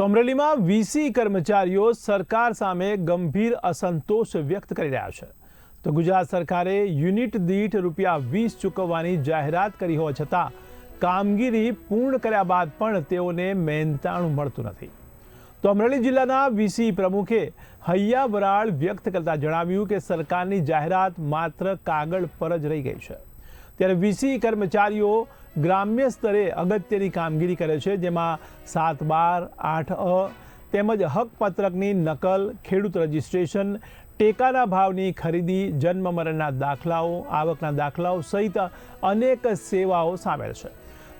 તો અમરેલીમાં વીસી કર્મચારીઓ સરકાર સામે ગંભીર અસંતોષ વ્યક્ત કરી રહ્યા છે. તો ગુજરાત સરકારે યુનિટ દીઠ રૂપિયા વીસ ચૂકવવાની જાહેરાત કરી હોવા છતાં કામગીરી પૂર્ણ કર્યા બાદ પણ તેઓને મહેનતાણું મળતું નથી. તો અમરેલી જિલ્લાના વીસી પ્રમુખે હૈયા વરાળ વ્યક્ત કરતા જણાવ્યું કે સરકારની જાહેરાત માત્ર કાગળ પર જ રહી ગઈ છે. ત્યારે વીસી કર્મચારીઓ ગ્રામ્ય સ્તરે અગત્યની કામગીરી કરે છે, જેમાં સાત બાર, આઠ અ તેમજ હકપત્રકની નકલ, ખેડૂત રજિસ્ટ્રેશન, ટેકાના ભાવની ખરીદી, જન્મ મરણના દાખલાઓ, આવકના દાખલાઓ સહિત અનેક સેવાઓ સામેલ છે.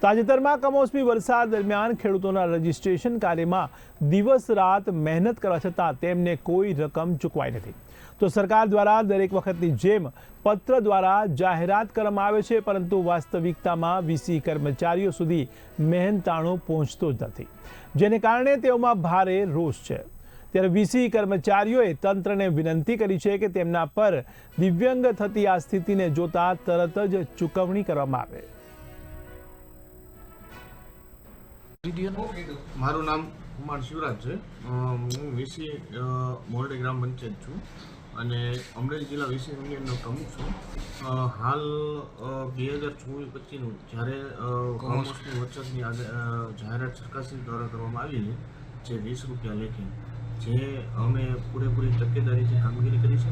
તાજેતરમાં કમોસમી વરસાદ દરમિયાન ખેડૂતોના રજિસ્ટ્રેશન કાર્યમાં દિવસ રાત મહેનત કરવા છતાં તેમને કોઈ રકમ ચૂકવાઈ નથી. તો સરકાર દ્વારા દરેક વખતની જેમ પત્ર દ્વારા જાહેરાત કરવામાં આવે છે, પરંતુ વાસ્તવિકતામાં વીસી કર્મચારીઓ સુધી મહેનતાણું પહોંચતો જ નથી. જેને કારણે તેઓમાં ભારે રોષ છે. ત્યારે વીસી કર્મચારીઓએ તંત્રને વિનંતી કરી છે કે તેમના પર દિવ્યંગ થતી આ સ્થિતિને જોતા તરત જ ચૂકવણી કરવામાં આવે. મારું નામ કુમાર શિવરાજ છે. હું વીસી મોરડે ગ્રામ પંચાયત છું અને અમરેલી જિલ્લા વીસી યુનિયનનો પ્રમુખ છું. હાલ બે હજાર ચોવીસ પચીસનું જ્યારે કોમર્સની વચ્ચેની જાહેરાત સરકારશ્રી દ્વારા કરવામાં આવી છે જે વીસ રૂપિયા લેખે જે અમે પૂરેપૂરી તકેદારીથી કામગીરી કરી છે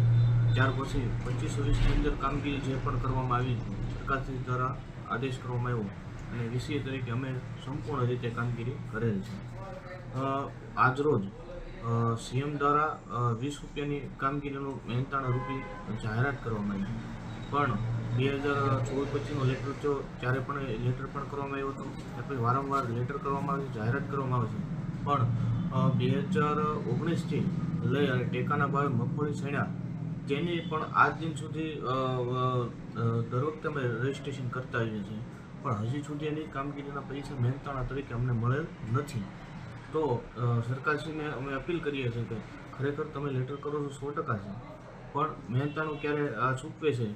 ત્યાર પછી પચીસ વર્ષની અંદર કામગીરી જે પણ કરવામાં આવી સરકારશ્રી દ્વારા આદેશ કરવામાં આવ્યો અને વીસીએ તરીકે અમે સંપૂર્ણ રીતે કામગીરી કરેલ છે. આજરોજ સીએમ દ્વારા વીસ રૂપિયાની કામગીરીનું મહેનતાણા રૂપી જાહેરાત કરવામાં આવી પણ બે હજાર ચોવીસ પચીસનો લેટર જો ત્યારે પણ લેટર પણ કરવામાં આવ્યો હતો. ત્યાર પછી વારંવાર લેટર કરવામાં આવે છે, જાહેરાત કરવામાં આવે છે. પણ બે હજાર ઓગણીસથી લઈ અને ટેકાના ભાવે મગફળી સણ્યા તેની પણ આજ દિન સુધી દર વખતે અમે રજિસ્ટ્રેશન કરતા આવીએ છીએ. પણ હજી સુધી એની કામગીરીના પૈસા મહેનતાણા તરીકે અમને મળેલ નથી તો સરકારશ્રીને અમે અપીલ કરીએ છીએ કે ખરેખર તમે લેટર કરો છો સો ટકા છે પણ મહેનતાણું ક્યારે આ ચૂકવે છે,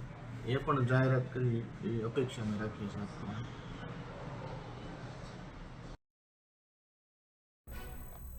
એ પણ જાહેરાત કરી, એવી અપેક્ષા અમે રાખીએ છીએ.